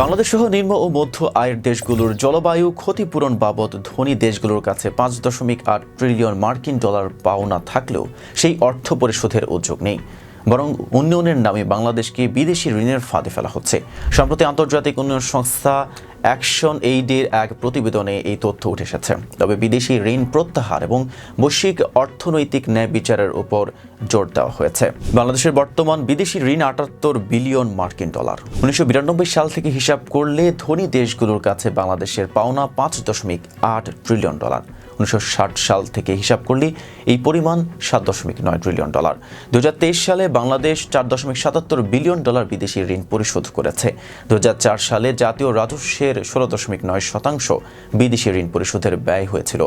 বাংলাদেশ সহ নিম্ন ও মধ্য আয়ের দেশগুলোর জলবায়ু ক্ষতিপূরণ বাবদ ধনী দেশগুলোর কাছে পাঁচ দশমিক আট ট্রিলিয়ন মার্কিন ডলার পাওনা থাকলেও সেই অর্থ পরিশোধের উদ্যোগ নেই। বরং উন্নয়নের নামে বাংলাদেশকে বিদেশি ঋণের ফাঁদে ফেলা হচ্ছে। সম্প্রতি আন্তর্জাতিক উন্নয়ন সংস্থা অ্যাকশন এইডের এক প্রতিবেদনে এই তথ্য উঠে এসেছে। তবে বিদেশি ঋণ প্রত্যাহার এবং বৈশ্বিক অর্থনৈতিক ন্যায় বিচারের উপর জোর দেওয়া হয়েছে। বাংলাদেশের বর্তমান বিদেশি ঋণ আটাত্তর বিলিয়ন মার্কিন ডলার। উনিশশো বিরানব্বই সাল থেকে হিসাব করলে ধনী দেশগুলোর কাছে বাংলাদেশের পাওনা পাঁচ দশমিক আট ট্রিলিয়ন ডলার। উনিশশো ষাট সাল থেকে হিসাব করলে এই পরিমাণ সাত দশমিক নয় ট্রিলিয়ন ডলার দু সালে বাংলাদেশ চার দশমিক সাতাত্তর বিলিয়ন ডলার বিদেশি ঋণ পরিশোধ করেছে। দু সালে জাতীয় রাজস্বের ষোলো দশমিক নয় শতাংশ বিদেশি ঋণ পরিশোধের ব্যয় হয়েছিল,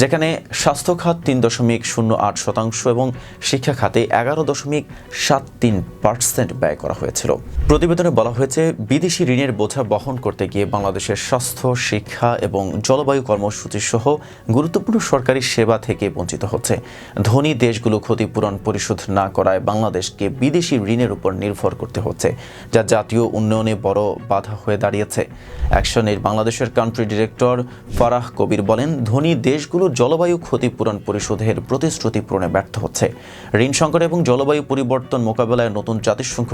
যেখানে স্বাস্থ্য খাত তিন দশমিক শূন্য আট শতাংশ এবং শিক্ষা খাতে এগারো দশমিক সাত তিন পার্সেন্ট ব্যয় করা হয়েছিল। প্রতিবেদনে বলা হয়েছে, বিদেশি ঋণের বোঝা বহন করতে গিয়ে বাংলাদেশের স্বাস্থ্য, শিক্ষা এবং জলবায়ু কর্মসূচি সহ গুরুত্বপূর্ণ সরকারি সেবা থেকে বঞ্চিত হচ্ছে। ধনী দেশগুলো ক্ষতিপূরণ পরিশোধ না করায় বাংলাদেশকে বিদেশি ঋণের উপর নির্ভর করতে হচ্ছে, যা জাতীয় উন্নয়নে বড় বাধা হয়ে দাঁড়িয়েছে। অ্যাকশনের বাংলাদেশের কান্ট্রি ডিরেক্টর ফারাহ কবির বলেন, ধনী দেশগুলো জলবায়ু ক্ষতিপূরণ পরিশোধের প্রতিশ্রুতি পূরণে ব্যর্থ হচ্ছে। ঋণ সংকট এবং জলবায়ু পরিবর্তন মোকাবেলায় নতুন জাতিসংঘ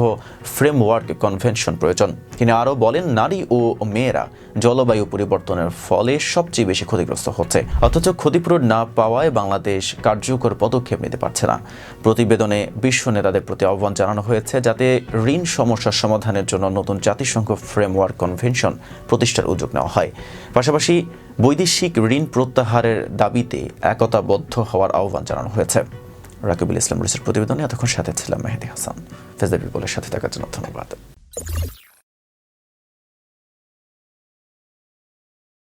ফ্রেমওয়ার্ক কনভেনশন প্রয়োজন। তিনি আরও বলেন, নারী ও মেয়েরা জলবায়ু পরিবর্তনের ফলে সবচেয়ে বেশি ক্ষতিগ্রস্ত হচ্ছে, অথচ ক্ষতিপূরণ না পাওয়ায় বাংলাদেশ কার্যকর পদক্ষেপ নিতে পারছে না। প্রতিবেদনে বিশ্ব নেতাদের প্রতি আহ্বান জানানো হয়েছে যাতে ঋণ সমস্যার সমাধানের জন্য নতুন জাতিসংঘ ফ্রেমওয়ার্ক কনভেনশন প্রতিষ্ঠার উদ্যোগ নেওয়া হয়। পাশাপাশি বৈদেশিক ঋণ প্রত্যাহারের দাবিতে একতাবদ্ধ হওয়ার আহ্বান জানানো হয়েছে। রাকিবুল ইসলাম রুসের প্রতিবেদনে এতক্ষণ সাথে ছিলাম মেহেদি হাসান। পিপলের সাথে থাকার জন্য ধন্যবাদ।